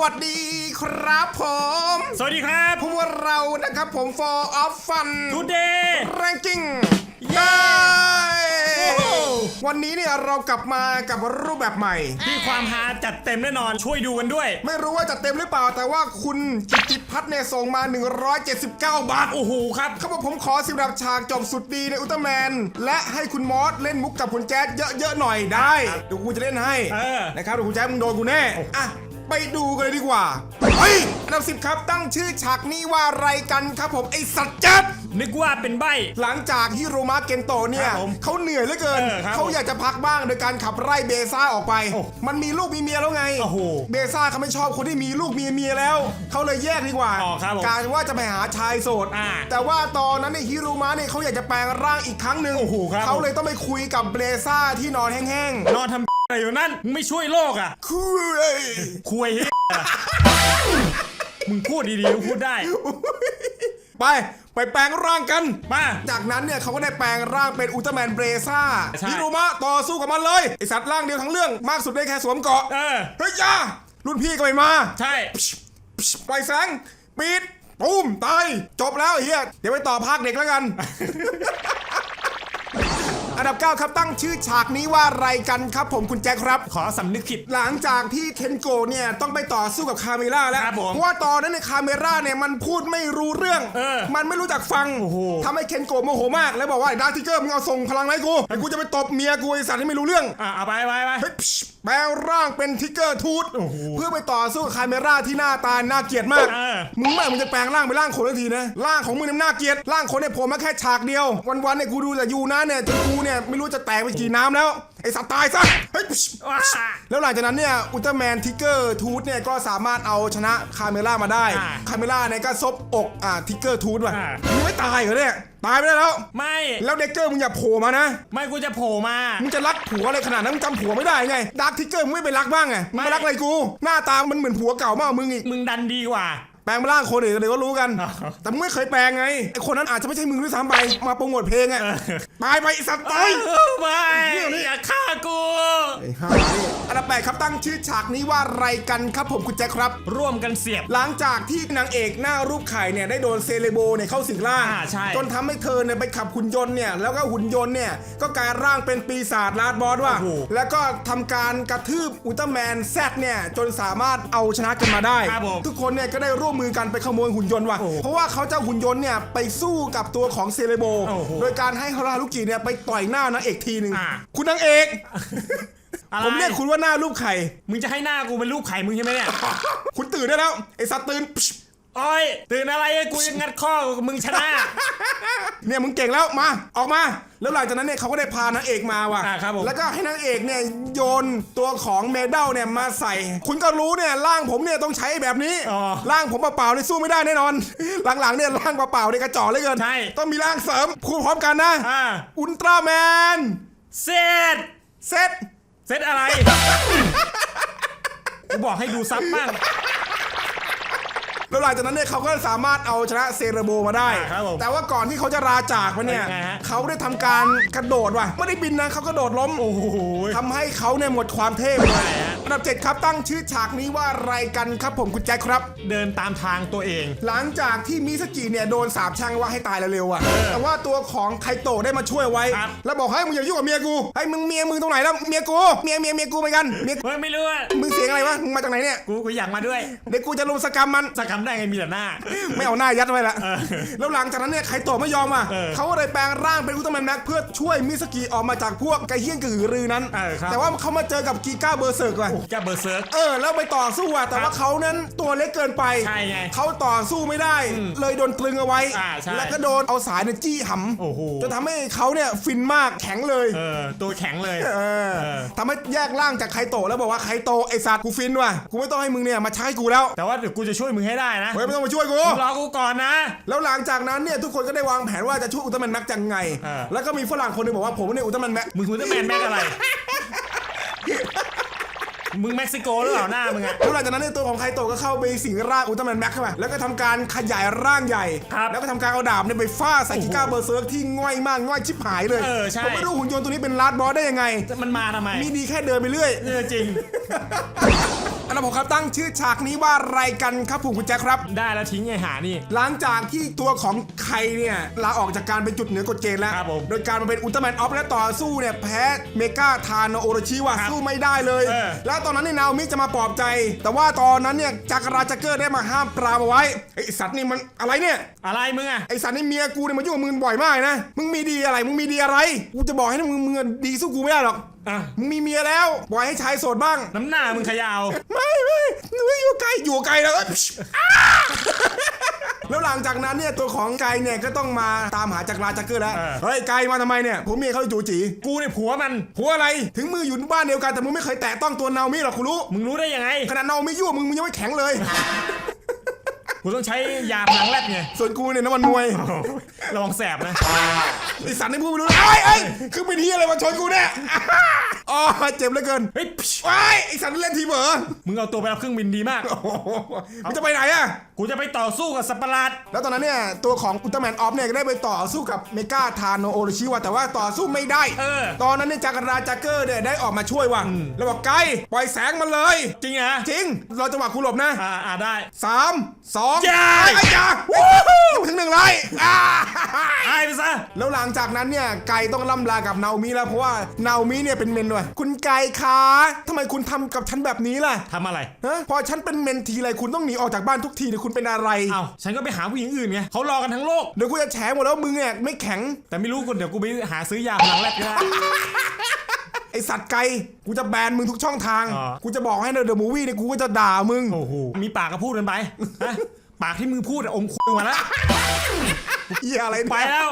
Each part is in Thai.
วัสดีครับผม สวัสดีครับพวกเรานะครับผม for of fun ทูเดย์ ranking เย้เย้โอ้โหวันนี้เนี่ยเรากลับมากับรูปแบบใหม่ที่ความฮาจัดเต็มแน่นอนช่วยดูกันด้วย ไม่รู้ว่าจะเต็มหรือเปล่า แต่ว่าคุณกิตติพัฒน์เนี่ยส่งมา 179 บาทโอ้โหครับเขาบอกผมขอสิบดับฉากจบสุดดีในอุลตร้าแมน และให้คุณมอสเล่นมุกกับคุณแจ๊ดเยอะๆหน่อยได้เดี๋ยวกูจะเล่นให้เออ นะครับเดี๋ยวคุณแจ๊ดมึงโดนกูแน่อะ ไปดูกันเลยดีกว่า เฮ้ยอันดับสิบครับตั้งชื่อฉากนี้ว่าอะไรกันครับผมไอสัตว์แจ๊ดนึกว่าเป็นใบ หลังจากฮิโรมะเกนโตะเนี่ยครับผมเขาเหนื่อยเหลือเกิน เออครับเขาอยากจะพักบ้างโดยการขับไล่เบซ่าออกไป โอ้มันมีลูกมีเมียแล้วไง โอ้โหเบซ่าเขาไม่ชอบคนที่มีลูกมีเมียแล้ว เขาเลยแยกดีกว่า อ๋อครับผมการว่าจะไปหาชายโสด อ่าแต่ว่าตอนนั้นในยฮิโรมะเนี่ยเขาอยากจะแปลงร่างอีกครั้งหนึ่งโอ้โหครับ เขาเลยต้องไปคุยกับเบซ่าที่นอนแห้งนอนทำ อะไรอยู่นั่นมึงไม่ช่วยโลกอะๆคุยคุยเหี้ยมึงพูดดีๆมึงพูดได้ ไป ไปแปลงร่างกัน มา จากนั้นเนี่ยเขาก็ได้แปลงร่างเป็นอุลตร้าแมนเบรซ่าใช่ ฮิโรมะต่อสู้กับมันเลย ไอสัตว์ร่างเดียวทั้งเรื่องมากสุดได้แค่สวมเกราะเออ เฮ้ยจ้ารุ่นพี่ก็ไม่มา ใช่ ปล่อยแสงปีดปุ้มตายจบแล้วไอ้เฮียเดี๋ยวไปต่อภาคเด็กแล้วกัน อันดับ 9 ครับตั้งชื่อฉากนี้ว่าอะไรกันครับผมคุณแจ็คครับ ขอสำนึกผิด หลังจากที่เคนโกะเนี่ยต้องไปต่อสู้กับคาเมล่าแล้วครับผมเพราะว่าตอนนั้นในยคาเมล่าเนี่ยมันพูดไม่รู้เรื่อง เออมันไม่รู้จักฟังโอ้โห ทำให้เคนโกะโมโหมากแล้วบอกว่าไอ้ดาร์ทิเกอร์มึงเอาส่งพลังมาให้กูไอ้กูจะไปตบเมียกูไอ้สัตว์ที่ไม่รู้เรื่อง อะเอาไปไปไป เฮ้ยพิชแปลงร่างเป็นทิกเกอร์ทูตโอ้โหเพื่อไปต่อสู้กับคาเมร่าที่หน้าตาน่าเกลียดมาก เออ มึงแม่งมึงจะแปลงร่างเป็นร่างคนทันทีนะร่างของมึงเนี่ยน่าเกลียดร่างคนเนี่ยโผล่มาแค่ฉากเดียว วันๆเนี่ยกูดูแต่ยูนะเนี่ยจนกูเนี่ยไม่รู้จะแตกไปกี่น้ำแล้ว ไอ้สัตว์ตายซะเฮ้ยพิชว้าแล้วหลังจากนั้นเนี่ยอุลตร้าแมนทิกเกอร์ทูตเนี่ยก็สามารถเอาชนะคาเมล่ามาได้อ่าคาเมล่าเนี่ยก็ซบอกอ่าทิกเกอร์ทูตว่ะอ่ามึงไม่ตายเหรอเนี่ยตายไปได้แล้ว ไม่ แล้วเด็กเกอร์มึงอย่าโผล่มานะ ไม่กูจะโผล่มา มึงจะรักผัวอะไรขนาดนั้นมึงจำผัวไม่ได้ไงดาร์คทิกเกอร์มึงไม่ไปรักบ้างไงมึงไม่ไปรักอะไรกู หน้าตามันเหมือนผัวเก่ามากกว่ามึงอีก มึงดันดีกว่า แปลงมาร่างคนอื่นเดี๋ยวก็รู้กันอ๋อแต่มึงไม่เคยแปลงไงไอคนนั้นอาจจะไม่ใช่มึงด้วยซ้ำไป มาโปรโมทเพลงไงตายไปไอสัตว์ตายเออไม่อย่าฆ่ากูไอ้ห่านี่อันดับแปดครับตั้งชื่อฉากนี้ว่าอะไรกันครับผมคุณแจ็คครับ ร่วมกันเสียบ หลังจากที่นางเอกหน้ารูปไข่เนี่ยได้โดนเซเลโบเนี่ยเข้าสิงร่าง อ่าใช่ จนทำให้เธอเนี่ยไปขับหุ่นยนต์เนี่ย แล้วก็หุ่นยนต์เนี่ย ก็กลายร่างเป็นปีศาจลาดบอสว่ะโอ้โหแล้วก็ทำการกระทืบอุลตร้าแมนแซดเนี่ย จนสามารถเอาชนะกันมาได้ ครับผม ทุกคนเนี่ยก็ได้ร่วมมือกันไปขโมยหุ่นยนต์ว่ะ โอ้โหเพราะว่าเขาจะเอาหุ่นยนต์เนี่ยไปสู้กับตัวของเซเลโบ โอ้โหโดยการให้ฮาราลุกิเนี่ยไปต่อยหน้านางเอกทีหนึ่งอ่า คุณนางเอก อะไรผมเรียกคุณว่าหน้ารูปไข่ มึงจะให้หน้ากูเป็นรูปไข่มึงใช่ไหมเนี่ย คุณตื่นได้แล้วไอ้สัตว์ตื่น โอ้ยตื่นอะไรอะกูยังงัดข้อกับมึงชนะเนี่ยมึงเก่งแล้วมาออกมา แล้วหลังจากนั้นเนี่ยเขาก็ได้พานางเอกมาว่ะอ่าครับผมแล้วก็ให้นางเอกเนี่ยโยนตัวของเมดัลเนี่ยมาใส่ คุณก็รู้เนี่ยร่างผมเนี่ยต้องใช้แบบนี้อ๋อร่างผมเปล่าๆเนี่ยสู้ไม่ได้แน่นอน หลังๆเนี่ยร่างเปล่าๆเนี่ยกระจอกเหลยเกินใช่ ต้องมีร่างเสริมพูดพร้อมกันนะอ่าอุลตร้าแมนเสร็จเซ็ตเสร็จอะไรกูบอกให้ดูซับบ้าง แล้วหลังจากนั้นเนี่ยเขาก็สามารถเอาชนะเซเรโบมาได้อ่าครับผมแต่ว่าก่อนที่เขาจะลาจากมันเนี่ยเป็นไงฮะ เขาได้ทำการกระโดดว่ะไม่ได้บินนะเขากระโดดล้มโอ้โห ทำให้เขาเนี่ยหมดความเท่ไปเลยใช่ฮะ อันดับเจ็ดครับตั้งชื่อฉากนี้ว่าอะไรกันครับผมคุณแจ็คครับ เดินตามทางตัวเอง หลังจากที่มิสกิเนี่ยโดนสาบแช่งว่าให้ตายเร็วๆอะ แต่ว่าตัวของไคโตะได้มาช่วยไว้ ครับ แล้วบอกให้ยมึงอย่ายุ่งกับเมียกูให้ยมึงเมียมึงตรงไหนแล้วเมียกูเมียเมียเมียกูเหมือนกันเมียเฮ้ยไม่รู้อะมึงเสียงอะไรวะมึงมาจากไหนเนี่ยกูกูอยากมาด้วยเดี๋ยวกูจะลุมสกรรมมัน สักคำได้ไงมีแต่หน้า ไม่เอาหน้ายัดไว้ละเออแล้วหลังจากนั้นเนี่ยไคโตะไม่ยอมอะเออเขาก็เลยแปลงร่างเป็นอุลตร้าแมนแม็กเพื่อช่วยมิสกิออกมาจากพวกไกเฮี้ยนกระหือรือนั้น เออครับแต่ว่าเขามาเจอกับกีก้าเบอร์เซิร์กว่ะแกเบอร์เซิร์ก เออ แล้วไปต่อสู้อะแต่ว่าเขานั้นตัวเล็กเกินไปใช่ไงเขาต่อสู้ไม่ได้ เลยโดนตรึงเอาไว้ อ่าใช่แล้วก็โดนเอาสายเนี่ยจี้หโอ้โหำจนทำให้เขาเนี่ยฟินมากแข็งเลย เออ ตัวแข็งเลย เออเออ ทำให้แยกร่างจากไคโตะแล้วบอกว่าไคโตะไอสัตว์กูฟินว่ะกูไม่ต้องให้มึงเนี่ยมาใช้กูแล้วแต่ว่าเดี๋ยวกูจะช่วยมึงให้ได้นะเฮ้ยไม่ต้องมาช่วยกู มึงรอกูก่อนนะ แล้วหลังจากนั้นเนี่ยทุกคนก็ได้วางแผนว่าจะช่วยอุลตร้าแมนแม็กจังไง เออ แล้วก็มีฝรั่งคนหนึงบอกว่าผมเนี่ยอุลตร้าแมนแม็กมึงคุณจะแมนแม็กอะไร มึงเม็กซิโกหรือเปล่าหน้ามึงอะแล้วหลังจากนั้นในยตัวของไคโตะก็เข้าไปสิงร่างอุลตร้าแมนแม็กเข้าไปแล้วก็ทำการขยายร่างใหญ่ ครับแล้วก็ทำการเอาดาบเนี่ยไปฟาดใส่กิก้าเบอร์เซิร์กที่ง่อยมากง่อยชิบหายเลยเออใช่ ผมไม่รู้หุ่นยนต์ตัวนี้เป็นลาดบอสได้ยังไง มันมาทำไม มีดีแค่เดินไปเรื่อย เออจริง ออันดับหกครับตั้งชื่อฉากนี้ว่าอะไรกันครับผมคุณแจ็คครับ ได้แล้วทิ้งไอ้หานี่ หลังจากที่ตัวของไคเนี่ยลาออกจากการเป็นจุดเหนือกฎเกณฑ์แล้ว ครับผมโดยการมาเป็นอุลตร้าแมนออฟและต่อสู้เนี่ยแพ้เมกาทานโอโรชิว่ะครับสู้ไม่ได้เลย เออ แล้วตอนนั้นเนี่ยนาโอมิจะมาปลอบใจ แต่ว่าตอนนั้นเนี่ยจักรราจักเกอร์ได้มาห้ามปรามเอาไว้ไอสัตว์นี่มันอะไรเนี่ย อะไรมึงอะไอสัตว์นี่เมียกูเนี่ยมายุ่งกับมึงบ่อยมากนะ มึงมีดีอะไร มึงมีดีอะไร กูจะบอกให้นะมึงมึงดีสู้กูไม่ได้หรอก อะมึงมีเมียแล้วปล่อยให้ชายโสดบ้าง น้ำหน้ามึงขยาว ไม่ไม่หนูอยู่ไกลอยู่ไกลแล้วอ้าแล้วหลังจากนั้นเนี่ยตัวของไกลเนี่ยก็ต้องมาตามหาจักรราจักเกอร์แล้ว เออ เฮ้ยไกลมาทำไมเนี่ยผมเมียเขาจูจีกูเนี่ยผัวมัน ผัวอะไรถึงมืออยู่บ้านเดียวกันแต่มึงไม่เคยแตะต้องตัวนาโอมิหรอกคุณรู้ มึงรู้ได้ยังไง ขนาดนาโอมิยั่วมึงมึงยังไม่แข็งเลย กูต้องใช้ยาพลังแรดไงส่วนกูเนี่ยน้ำมันมวย ระวังแสบนะ ไอสันนี่พูดไม่รู้เลยเอ้ไอ้ยคือเป็นที่อะไรมาชนกูเนี่ย อ๋อเจ็บเหลือเกินเฮ้ยไอ้ยไอสันเล่นทีมเหรอมึงเอาตัวไปรับเครื่องบินดีมาก โอ้โหมันจะไปไหนอะกูจะไปต่อสู้กับสัตว์ประหลาด แล้วตอนนั้นเนี่ยตัวของอุลตร้าแมนออฟเนี่ยก็ได้ไปต่อสู้กับเมกาทานโนโอโรชิวะแต่ว่าต่อสู้ไม่ได้ เออ ตอนนั้นเนี่ยจักรราจักเกอร์เนี่ยได้ออกมาช่วยว่ะแล้วบอกไกลปล่อยแสงมันเลย จริงเหรอจริง เราจังหวะคุณหลบนะอ่าอ่าได้สามสองย้ายไอ้ยายังถึงหนึ่งเลยอ่าตายไปซะแล้วหลังจากนั้นเนี่ยไก่ต้องล่ำลากับนาโอมิแล้วเพราะว่านาโอมิเนี่ยเป็นเมนด้วยคุณไก่คะทำไมคุณทำกับฉันแบบนี้ล่ะทำอะไร ฮะพอฉันเป็นเมนทีไรคุณต้องหนีออกจากบ้านทุกทีเนี่ยคุณเป็นอะไร เอ้าฉันก็ไปหาผู้หญิงอื่นไงเขารอกันทั้งโลก เดี๋ยวกูจะแฉหมดแล้วมึงเนี่ยไม่แข็ง แต่ไม่รู้คนเดี๋ยวกูไปหาซื้อยาพลังแรดก็ได้ ไอสัตว์ไก่กูจะแบนมึงทุกช่องทางอ๋อกูจะบอกให้เดอะมูวี่เนี่ยกูก็จะด่ามึง โอ้โห มีปากก็พูดกันไปฮะปากที่มึงพูดอะอมคุยมาแล้ว เหี้ยอะไรเนี่ยไปแล้ว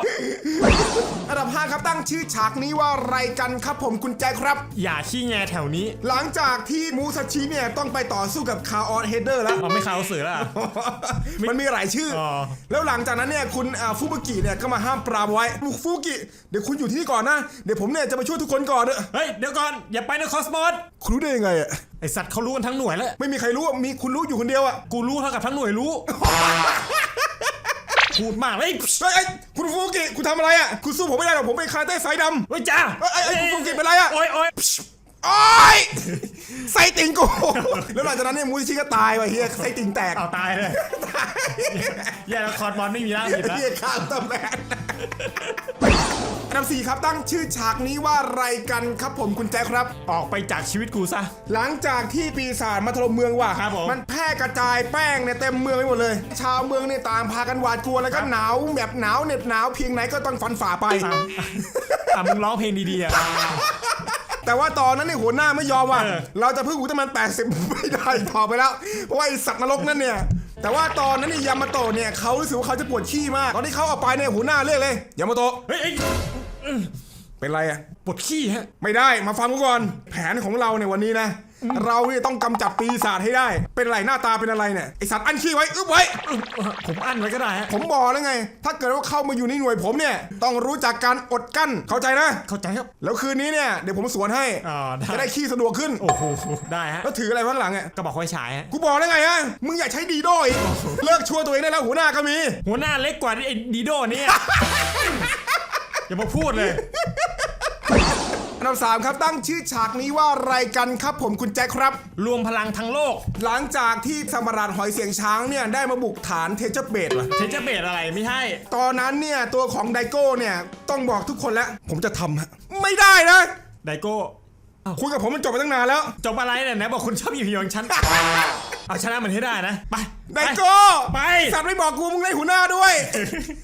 อันดับ5ครับตั้งชื่อฉากนี้ว่าอะไรกันครับผมคุณแจคครับ อย่าขี้แงแถวนี้หลังจากที่มูซาชิเนี่ยต้องไปต่อสู้กับคาออสเฮเดอร์แล้ว เราไม่เข้าเสือแล้วเหรอมันมีหลายชื่อออ แล้วหลังจากนั้นเนี่ยคุณอ่าฟูบุกิเนี่ยก็มาห้ามปรามไว้ฟูบุกิเดี๋ยวคุณอยู่ที่นี่ก่อนนะ เดี๋ยวผมเนี่ยจะไปช่วยทุกคนก่อนเนอะเฮ้ย เดี๋ยวก่อน อย่าไปนะคอสมอสคุณรู้ได้ยังไงอะ ไอสัตว์เขารู้กันทั้งหน่วยแล้ว ไม่มีใครรู้อะมีคุณรู้อยู่คนเดียวอะ กูรู้เท่ากับทั้งหน่วยรู้ พูดมากเลยเฮ้ยเอ้ยคุณฟูบุกิคุณทำอะไรอะ คุณสู้ผมไม่ได้หรอกผมเป็นคาราเต้สายดำเฮ้ยจ้าเอ้ยเอ้ยเอ้ยคุณฟูกิเป็นไรอะโอ้ยโอ้ยโอ้ยไส้ติ่งกู แล้วหลังจากนั้นเนี่ยมูซาชิก็ตายว่ะเฮียไส้ติ่งแตกเอาตายเลยแย่แล้วคอร์บอลไม่มีร่างผิดแล้วเฮียข้ามตำแหน่ง อันดับสี่ครับตั้งชื่อฉากนี้ว่าอะไรกันครับผมคุณแจ๊คครับ ออกไปจากชีวิตกูซะ หลังจากที่ปีศาจมาถล่มเมืองว่ะครับผมมันแพร่กระจายแป้งเนี่ยเต็มเมืองไปหมดเลย ชาวเมืองเนี่ยต่างพากันหวาดกลัวแล้วก็หนาวแบบหนาวเหน็บหนาวเพียงไหนก็ต้องฟันฝ่าไปอะอะมึงร้องเพลงดีๆอะแต่ว่าตอนนั้นเนี่ยหัวหน้าไม่ยอมว่ะเออเราจะพึ่งอุลตร้าแมน80 ไม่ได้ต่อไปแล้ว เพราะว่าไอสัตว์นรกนั่นเนี่ย แต่ว่าตอนนั้นเนี่ยยามาโตะเนี่ยเขารู้สึกว่าเขาจะปวดขี้มาก ตอนที่เขาออกไปเนี่ยหัวหน้าเรียกเลยยามาโตะเฮ้ย เอ้ยเป็นไรอะปวดขี้ฮะ ไม่ได้มาฟังกูก่อน แผนของเราในยวันนี้นะ เราเนี่ยต้องกำจัดปีศาจให้ได้ เป็นไรหน้าตาเป็นอะไรเนี่ยไอสัตว์อันขี้ไว้อึ๊บไว้ ผมอั้นไว้ก็ได้ฮะผมบอกแล้วไง ถ้าเกิดว่าเข้ามาอยู่ในหน่วยผมเนี่ย ต้องรู้จักการอดกั้นเข้าใจนะ เข้าใจครับแล้วคืนนี้เนี่ยเดี๋ยวผมสวนให้อ๋อได้จะได้ขี้สะดวกขึ้น โอ้โหได้ฮะแล้วถืออะไรข้างหลังอะกระบอกไฟฉายฮะกูบอกแล้วไงฮะมึงอย่าใช้ดีโด้อีกเลิกชั่วตัวเองได้แล้วหัวหน้าก็มี หัวหน้าเล็กกว่าไอ้ดีโดเนี่ย อย่ามาพูดเลย อันดับสามครับตั้งชื่อฉากนี้ว่าอะไรกันครับผมคุณแจ็คครับ รวมพลังทั้งโลกหลังจากที่สมราดหอยเสียงช้างเนี่ยได้มาบุกฐานเทเจอร์เบดว่ะเทนจะเบสอะไรไม่ใช่ตอนนั้นเนี่ยตัวของไดโก้เนี่ยต้องบอกทุกคนแล้ว ผมจะทำฮะไม่ได้นะไดโก้คุยกับผมมันจบไปตั้งนานแล้ว จบอะไรเนี่ยไหนบอกคุณชอบอีพีของฉัน เอาชนะมันให้ได้นะ ไปไดโก้ไป สัตว์ไม่บอกกูมึงได้หัวหน้าด้วย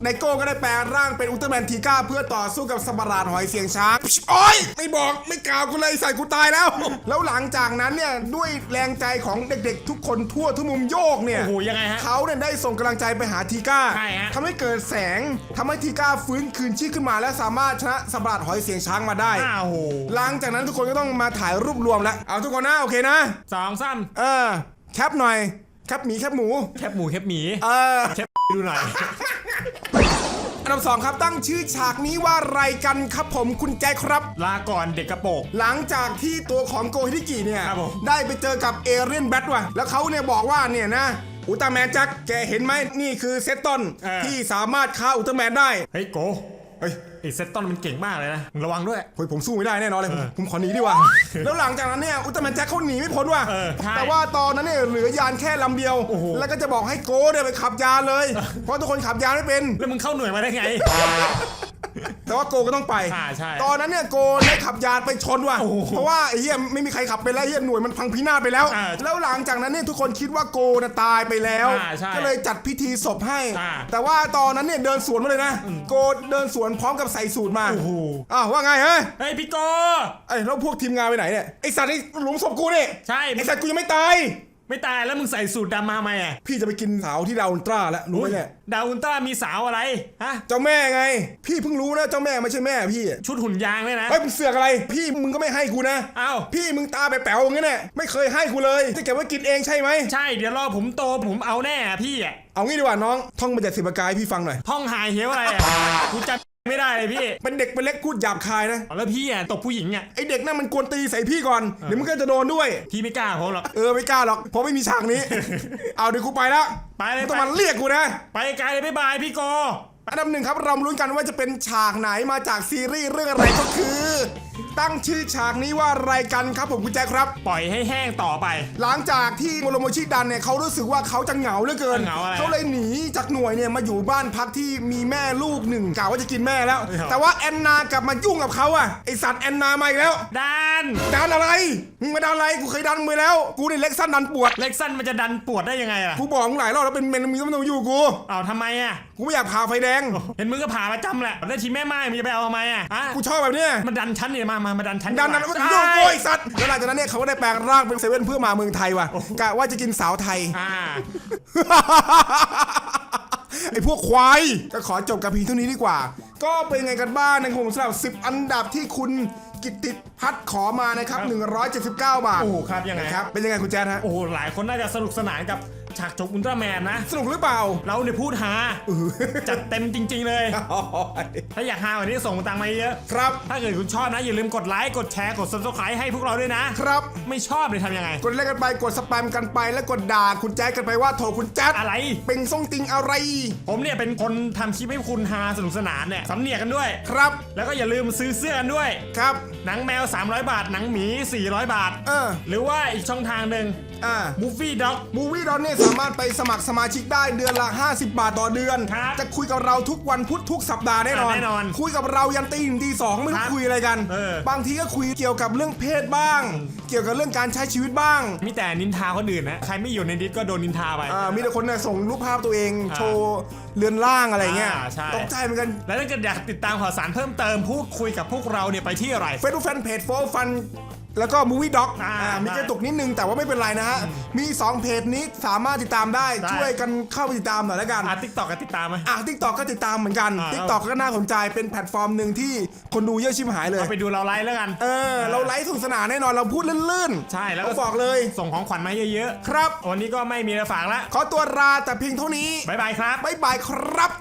ไดโก้ก็ได้แปลร่างเป็นอุลตร้าแมนทีก้าเพื่อต่อสู้กับสมราดหอยเสียงช้างโอ้ยไม่บอกไม่กล่าวกูเลยใส่กูตายแล้ว แล้วหลังจากนั้นเนี่ยด้วยแรงใจของเด็กๆ ทุกคนทั่วทุกมุมโยกเนี่ยโอ้โหยังไงฮะเขาเนี่ยได้ส่งกำลังใจไปหาทีก้าใช่ฮะทำให้เกิดแสงทำให้ทีก้าฟื้นคืนชีพขึ้นมา และสามารถชนะสมราดหอยเสียงช้างมาได้อ้าวโหหลังจากนั้นทุกคนก็ต้องมาถ่ายรูปรวมแล้วเอาทุกคนนะโอเคนะสองซ้เออ แคปหน่อย แคปหมีแคปหมูำแคบหมูแคบหมีเออ แคบดูหน่อย อันดับสองครับตั้งชื่อฉากนี้ว่าอะไรกันครับผมคุณแจ็คครับ ลาก่อนเด็กกระโปรง หลังจากที่ตัวของโกฮิริกิเนี่ย ครับผม ได้ไปเจอกับเอเรียนแบทว่ะ แล้วเขาเนี่ยบอกว่าเนี่ยนะ อุลตร้าแมนแจ็คแกเห็นไหมนี่คือเซตตอนที่สามารถฆ่าอุลตร้าแมนได้ เฮ้ยโก เฮ้ยไอ้เซตตอนมันเก่งมากเลยนะมึงระวังด้วย เฮ้ยผมสู้ไม่ได้แน่นอนเลยผมผมขอหนีดีกว่า แล้วหลังจากนั้นเนี่ยอุลตร้าแมนแจ็คเขาหนีไม่พ้นว่ะเออใช่แต่ว่าตอนนั้นเนี่ยเหลือยานแค่ลำเดียว โอ้โห แล้วก็จะบอกให้โกเนี่ยไปขับยานเลย เพราะทุกคนขับยานไม่เป็น แล้วมึงเข้าหน่วยมาได้ไง แต่ว่าโกก็ต้องไป อ่าใช่ตอนนั้นเนี่ยโกได้ขับยานไปชนว่ะ โอ้โหเพราะว่าไอ้เหี้ยไม่มีใครขับไปแล้วไอ้เหี้ยหน่วยมันพังพินาศไปแล้ว อ่าแล้วหลังจากนั้นเนี่ยทุกคนคิดว่าโกน่ะตายไปแล้ว อ่าใช่ก็เลยจัดพิธีศพให้ อ่าแต่ว่าตอนนั้นเนี่ยเดินสวนมาเลยนะ โกเดินสวนพร้อมกับใส่สูตรมาโอ้โห อ้าวว่าไงเฮ้ย เฮ้ยพี่โก ไอ้แล้วพวกทีมงานไปไหนเนี่ยไอสัตว์นี่หลุมศพกูเนี่ยใช่ ไอสัตว์กูยังไม่ตาย ไม่ตายแล้วมึงใส่สูตรดำมาทำไมอะพี่จะไปกินสาวที่ดาวอุลตร้าแล้วรู้ไหมเนี่ยดาวอุลตร้ามีสาวอะไรฮะเจ้าแม่ไง พี่เพิ่งรู้นะเจ้าแม่ไม่ใช่แม่พี่ชุดหุ่นยางเลยนะ เฮ้ยมึงเสือกอะไร พี่มึงก็ไม่ให้กูนะเอ้า พี่มึงตาแป๋วๆอย่างนี้เนี่ยไม่เคยให้กูเลยจะเก็บไว้กินเองใช่ไหมใช่เดี๋ยวรอผมโตผมเอาแน่อะพี่อะเอางี้ดีกว่าน้องท่องมาจากสิบประกายพี่ฟังหน่อย ท่องหายเหวอะไรอะกูจำ ไม่ได้เลยพี่เป็นเด็กเป็นเล็กพูดหยาบคายนะ แล้วพี่อะตบผู้หญิงอะไอเด็กนั่นมันกวนตีใส่พี่ก่อนเดี๋ยวมึงก็จะโดนด้วย พี่ไม่กล้าผมหรอกเออไม่กล้าหรอกเพราะไม่มีฉากนี้ เอาเดี๋ยวกูไปแล้วไปเลยมึงต้องไปมาเรียกกูนะ ไปไกลเลยบ๊ายบายพี่โก อันดับหนึ่งครับเรามาลุ้นกันว่าจะเป็นฉากไหนมาจากซีรีส์เรื่องอะไรก็คือ ตั้งชื่อฉากนี้ว่าอะไรกันครับผมคุณแจ๊คครับ ปล่อยให้แห้งต่อไป หลังจากที่โมโรโมชิดันเนี่ยเขารู้สึกว่าเขาจะเหงาเหลือเกิน เหงาอะไรเขาเลยหนีจากหน่วยเนี่ยมาอยู่บ้านพักที่มีแม่ลูกหนึ่งกล่าวว่าจะกินแม่แล้วเฮ้ยแต่ว่าแอนนากลับมายุ่งกับเขาอะไอสัตว์แอนนามาอีกแล้วดันดันอะไรมึงมาดันอะไรกูเคยดันมึงไปแล้ว กูนี่เล็กสั้นดันปวดเล็กสั้นมันจะดันปวดได้ยังไงล่ะกูบอกมึงหลายรอบแล้วเป็นเมนมีต้องมาอยู่กูเอาทำไมอะกูไม่อยากผ่าไฟแดงเห็นมึงก็ผ่าประจำแหละได้ทีแม่ไม้มึงจะไปเอาทำไมอะอะกูชอบแบบเนี้ยมันดันชั้นเนี่ยมามามาดันชั้นดันนั้นก็ใช่ต้องโยกโวยสัตว์แล้วหลังจากนั้นเนี่ยเขาก็ได้แปลงร่างเป็นเซเว่นเพื่อมาเมืองไทยว่ะกะว่าจะกินสาวไทย อ่า ไอ้พวกควาย ก็ขอจบกับเพียงเท่านี้ดีกว่า ก็เป็นไงกันบ้างนะครับผมสำหรับ 10 อันดับที่คุณกิตติพัฒน์ขอมานะครับ 179 บาทโอ้โหครับยังไง นะครับ เป็นยังไงคุณแจ๊ดฮะ โอ้โหหลายคนน่าจะสนุกสนานกับ ฉากจบอุลตร้าแมนนะ สนุกหรือเปล่า เราเนี่ยพูดหา จัดเต็มจริง ๆ เลย ถ้าอยากหากว่านี้ส่งตังค์มาเยอะ ครับ ถ้าเกิดคุณชอบนะ อย่าลืมกดไลค์ กดแชร์ กด subscribe ให้พวกเราด้วยนะ ครับ ไม่ชอบเลยทำยังไง กดเล่นกันไป กดสแปมกันไป แล้วกดด่าคุณแจ๊ดกันไปว่าโถคุณแจ๊ดอะไร เป็นส่งติงอะไร ผมเนี่ยเป็นคนทำคลิปให้คุณฮาสนุกสนานเนี่ยสำเนียกกันด้วย ครับ แล้วก็อย่าลืมซื้อเสื้อกันด้วย ครับ หนังแมว 300 บาท หนังหมี 400 บาท เออ หรือว่าอีกช่องทางหนึ่ง อ่ามูฟี่ด็อกมูวี่ดอนเนี่ยสามารถไปสมัครสมาชิกได้เดือนละ 50 บาทต่อเดือน ครับจะคุยกับเราทุกวันพุธทุกสัปดาห์แน่นอน แน่นอนคุยกับเรายันตีหนึ่งตีสองไม่รู้ครับคุยอะไรกัน เออ บางทีก็คุยเกี่ยวกับเรื่องเพศบ้าง เกี่ยวกับเรื่องการใช้ชีวิตบ้าง มีแต่นินทาคนอื่นนะใครไม่อยู่ในดิสก็โดนนินทาไป อ่ามีแต่คนเนี่ยส่งรูปภาพตัวเอง อ่าโชว์เรือนร่างอะไรเงี้ยอ่าใช่ ตกใจเหมือนกันแล้วถ้าเกิดอยากติดตามข่าวสารเพิ่มเติมพูดคุยกับพวกเราเนี่ยไปที่อะไร เฟซบุ๊กแฟนเพจโฟฟัน แล้วก็มูวี่ด็อกอ่ามีกระตุกนิดนึงแต่ว่าไม่เป็นไรนะฮะ มี 2 เพจนี้สามารถติดตามได้ได้ ช่วยกันเข้าไปติดตามหน่อยแล้วกัน อะติ๊กต็อกก็ติดตามไหม อะทิกตอกก็ติดตามเหมือนกันอ่า ทิกตอกก็น่าสนใจเป็นแพลตฟอร์มหนึ่งที่คนดูเยอะชิบหายเลย เอาไปดูเราไลฟ์แล้วกัน เออ เราไลฟ์สนุกสนานแน่นอนเราพูดลื่นๆใช่แล้วก็ก็บอกเลย ส่งของขวัญมาเยอะครับ ๆวันนี้ก็ไม่มีอะไรฝากละขอตัวลาแต่เพียงเท่านี้ บ๊ายบายครับ บ๊ายบายครับ